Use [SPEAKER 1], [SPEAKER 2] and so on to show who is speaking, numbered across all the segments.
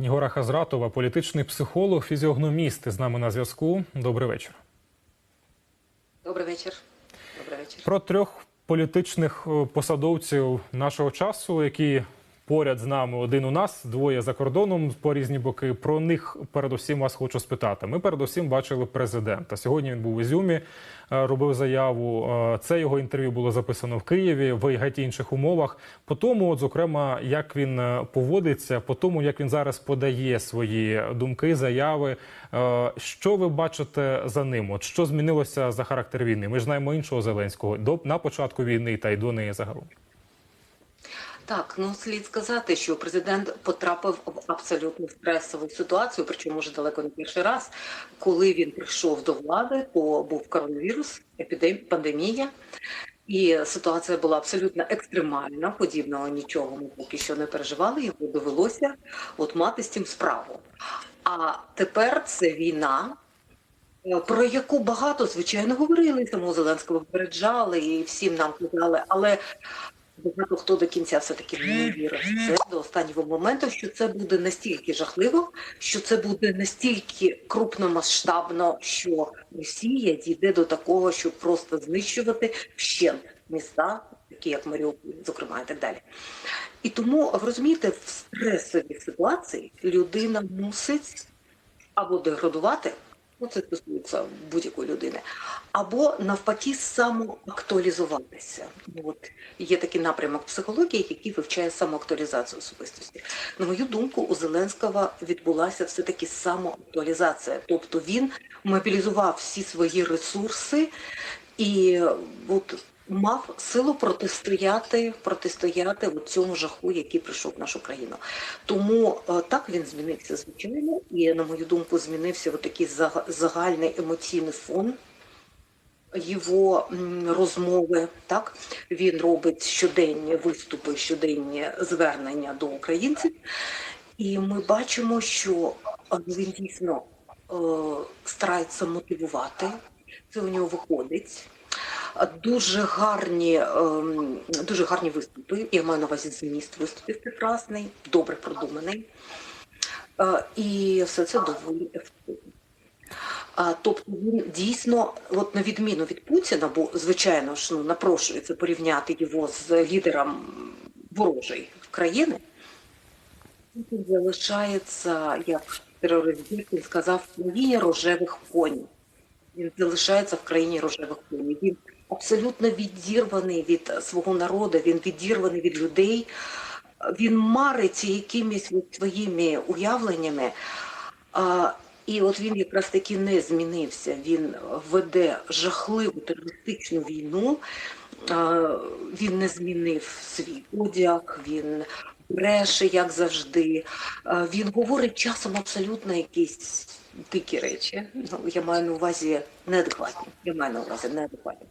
[SPEAKER 1] Нігора Хазратова, політичний психолог, фізіогноміст з нами на зв'язку. Добрий вечір.
[SPEAKER 2] Добрий вечір. Добрий вечір.
[SPEAKER 1] Про трьох політичних е, посадовців нашого часу, які поряд з нами один у нас, двоє за кордоном по різні боки. Про них передусім вас хочу спитати. Ми передусім бачили президента. Сьогодні він був у Ізюмі, е, робив заяву. Е, Це його інтерв'ю було записано в Києві в геть інших умовах. По тому, от, зокрема, як він е, поводиться, по тому, як він зараз подає свої думки, заяви. Що ви бачите за ним? От що змінилося за характер війни? Ми ж знаємо іншого Зеленського до на початку війни та й до неї загалом.
[SPEAKER 2] Так, ну слід сказати, що президент потрапив в абсолютно стресову ситуацію, причому вже далеко не перший раз. Коли він прийшов до влади, то був коронавірус, епідем... пандемія, і ситуація була абсолютно екстремальна. Подібного нічого ми поки що не переживали. Йому довелося от мати з цим справу. А тепер це війна. е, Про яку багато звичайно говорили самого Зеленського попереджали і всім нам казали, але багато хто до кінця все-таки не вірив це до останнього моменту, що це буде настільки жахливо, що це буде настільки крупномасштабно, що Росія дійде до такого, щоб просто знищувати вщент міста, такі як Маріуполь, зокрема, і так далі. І тому ви розумієте, в стресовій ситуації людина мусить або деградувати. Ну, це стосується будь-якої людини, або навпаки самоактуалізуватися. Ну, От є такий напрямок психології, який вивчає самоактуалізацію особистості. На мою думку, у Зеленського відбулася все таки самоактуалізація, тобто він мобілізував всі свої ресурси і от мав силу протистояти, протистояти от цьому жаху, який прийшов в нашу країну. Тому е, так він змінився звичайно, і на мою думку, змінився такий зага- загальний емоційний фон. Його розмови, так він робить щоденні виступи, щоденні звернення до українців, і ми бачимо, що е, він дійсно е, старається мотивувати. Це у нього виходить. Е, Дуже гарні, ем, дуже гарні виступи. Я маю на увазі зміст виступів прекрасний, добре продуманий. Е, І все це доволі ефективно. Тобто він дійсно, от на відміну від Путіна, бо звичайно ж ну напрошується порівняти його з лідером ворожої країни, Путін залишається, як терорист сказав, в країні рожевих коней. Він залишається в країні рожевих коней. Він абсолютно відірваний від свого народу, він відірваний від людей. Він мариться якимись своїми уявленнями. І от він якраз таки не змінився. Він веде жахливу терористичну війну. Він не змінив свій одяг, він бреше, як завжди. Він говорить часом абсолютно якісь дикі речі. Ну, я маю на увазі неадекватні. Я маю на увазі неадекватні.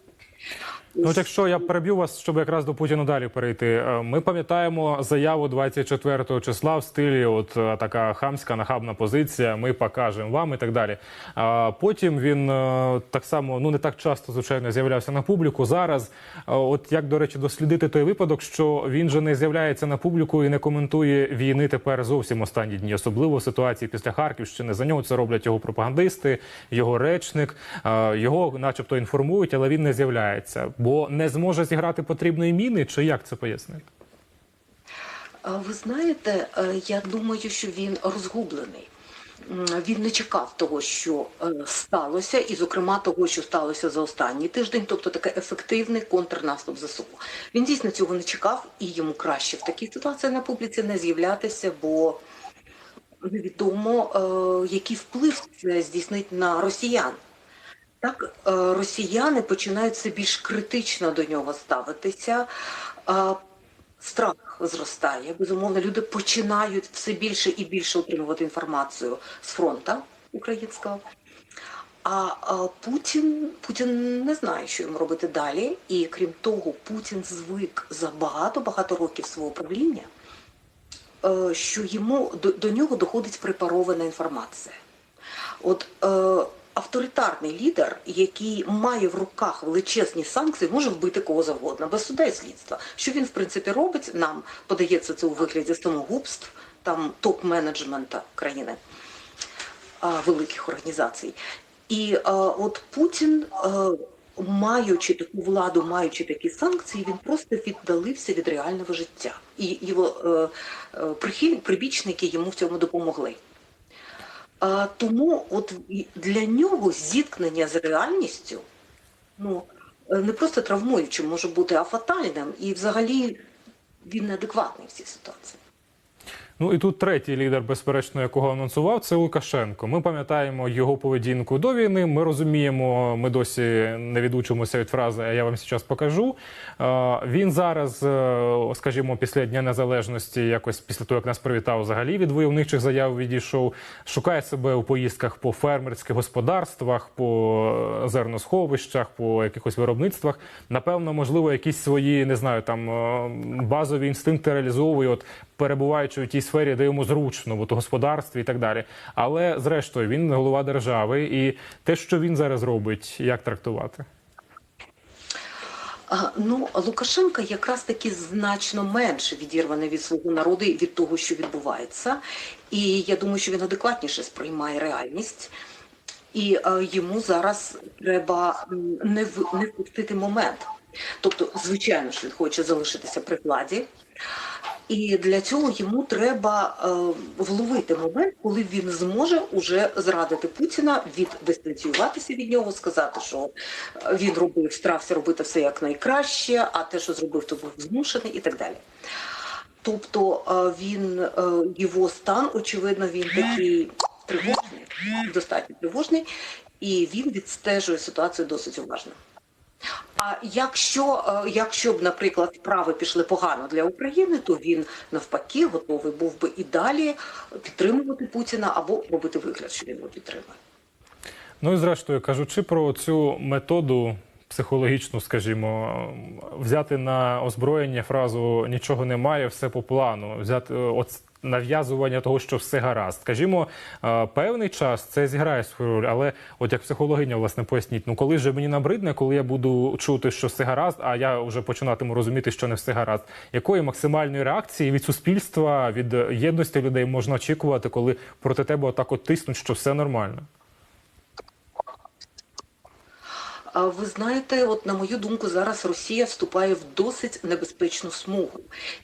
[SPEAKER 1] Ну, от якщо я переб'ю вас, щоб якраз до Путіна далі перейти. Е, Ми пам'ятаємо заяву 24 числа в стилі, от е, така хамська нахабна позиція. Ми покажемо вам і так далі. А потім він е, так само, ну не так часто, звичайно, з'являвся на публіку. Зараз, от як до речі, дослідити той випадок, що він же не з'являється на публіку і не коментує війни тепер зовсім останні дні, особливо в ситуації після Харківщини. За нього це роблять його пропагандисти, його речник, його, начебто, інформують, але він не з'являється, бо не зможе зіграти потрібної міни. Чи як це пояснити?
[SPEAKER 2] Ви знаєте, е, я думаю, що він розгублений. Він не чекав того, що е, сталося, і, зокрема, того, що сталося за останній тиждень, тобто такий ефективний контрнаступ ЗСУ. Він дійсно цього не чекав, і йому краще в такій ситуації на публіці не з'являтися, бо невідомо, е, який вплив це здійснить на росіян. Так, е, росіяни починають все більш критично до нього ставитися. Е, Страх зростає. Безумовно, люди починають все більше і більше отримувати інформацію з фронту українського. А, а Путін, Путін не знає, що йому робити далі. І крім того, Путін звик за багато-багато років свого правління, е, що йому до, до нього доходить препарована інформація. От е, авторитарний лідер, який має в руках величезні санкції, може вбити кого завгодно без суда і слідства. Що він в принципі робить? Нам подається це у вигляді самогубств, там топ-менеджмента країни великих організацій. І а, от Путін, а, маючи таку владу, маючи такі санкції, він просто віддалився від реального життя. І його е, е, прихиль- прибічники йому в цьому допомогли. А, тому от для нього зіткнення з реальністю ну, е, не просто травмуючим може бути, а фатальним. І взагалі він неадекватний в цій ситуації.
[SPEAKER 1] Ну і тут третій лідер, безперечно, якого анонсував, це Лукашенко. Ми пам'ятаємо його поведінку до війни. Ми розуміємо, ми досі не відучимося від фрази, а я вам зараз покажу. Він зараз, е, скажімо, після Дня Незалежності, якось після того, як нас привітав, взагалі від войовничих заяв відійшов, шукає себе у поїздках по фермерських господарствах, по зерносховищах, по якихось виробництвах. Напевно, можливо, якісь свої не знаю, там е, базові інстинкти реалізовує, от перебуваючи у тій сфері, де йому зручно, у господарстві і так далі. Але зрештою він голова держави, і те, що він зараз робить, як трактувати?
[SPEAKER 2] Ну, Лукашенка якраз таки значно менше відірваний від свого народу і від того, що відбувається. І я думаю, що він адекватніше сприймає реальність. І е, йому зараз треба не, в- не впустити момент. Тобто, звичайно ж, він хоче залишитися при владі. І для цього йому треба е, вловити момент, коли він зможе уже зрадити Путіна, від дистанціюватися від нього, сказати, що він робив, старався робити все як найкраще, а те, що зробив, то був змушений, і так далі. Тобто е, він е, його стан, очевидно, він такий тривожний, достатньо тривожний, і він відстежує ситуацію досить уважно. А якщо, е, якщо б, наприклад, справи пішли погано для України, то він навпаки готовий був би і далі підтримувати Путіна або робити вигляд, що він його підтримує.
[SPEAKER 1] Ну і зрештою, кажучи про цю методу психологічну, скажімо, взяти на озброєння фразу нічого немає, все по плану, взяти е, от нав'язування того, що все гаразд. Скажімо, е, певний час це зіграє свою роль, але от як психологиня, власне, поясніть, ну коли вже мені набридне, коли я буду чути, що все гаразд, а я вже починатиму розуміти, що не все гаразд. Якої максимальної реакції від суспільства, від єдності людей можна очікувати, коли проти тебе отак от тиснуть, що все нормально?
[SPEAKER 2] А ви знаєте, от на мою думку, зараз Росія вступає в досить небезпечну смугу.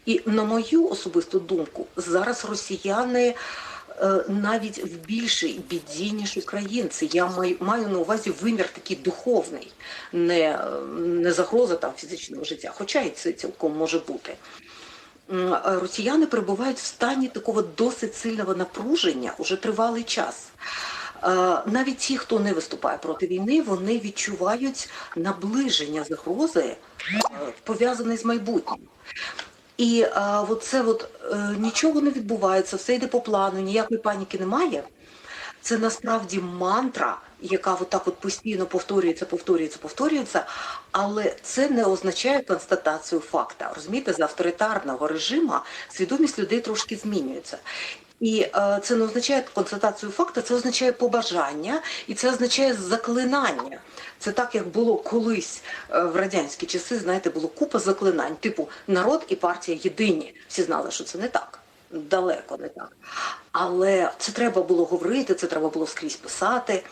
[SPEAKER 2] І на мою особисту думку, зараз росіяни е, навіть в більшій біді, ніж українці. Я маю, маю на увазі вимір такий духовний, не, не загроза там фізичного життя, хоча і це цілком може бути. Росіяни перебувають в стані такого досить сильного напруження уже тривалий час. Е, Навіть ті, хто не виступає проти війни, вони відчувають наближення загрози, е, пов'язаної з майбутнім. І е, от це от, е, нічого не відбувається, все йде по плану, ніякої паніки немає. Це насправді мантра, яка от так от постійно повторюється, повторюється, повторюється, але це не означає констатацію факта. Розумієте, з авторитарного режиму свідомість людей трошки змінюється. І е, це не означає констатацію факту, це означає побажання і це означає заклинання. Це так, як було колись е, в радянські часи, знаєте, було купа заклинань, типу народ і партія єдині. Всі знали, що це не так. Далеко не так. Але це треба було говорити, це треба було скрізь писати.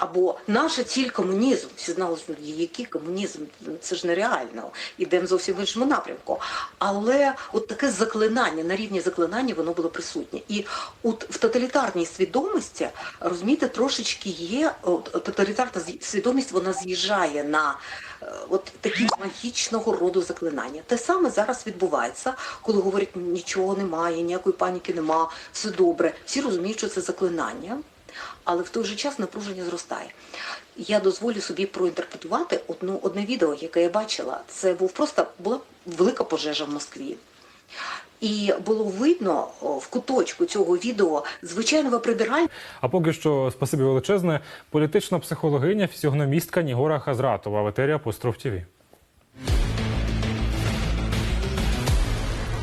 [SPEAKER 2] Або наша ціль комунізм. Всі знали, що який комунізм, це ж нереально. Ідемо зовсім в іншому напрямку. Але от таке заклинання на рівні заклинання воно було присутнє. І от в тоталітарній свідомості, розумієте, трошечки є от, тоталітарна свідомість, вона з'їжджає на е, от такі магічного роду заклинання. Те саме зараз відбувається, коли говорять нічого немає, ніякої паніки нема, все добре. Всі розуміють, що це заклинання але в той же час напруження зростає. Я дозволю собі проінтерпретувати одну одне відео, яке я бачила. Це був просто була велика пожежа в Москві. І було видно в куточку цього відео звичайного прибиральника,
[SPEAKER 1] А поки що, спасибі величезне, політична психологиня, фізіогномістка Нігора Хазратова в етері Апостроф ТІВІ.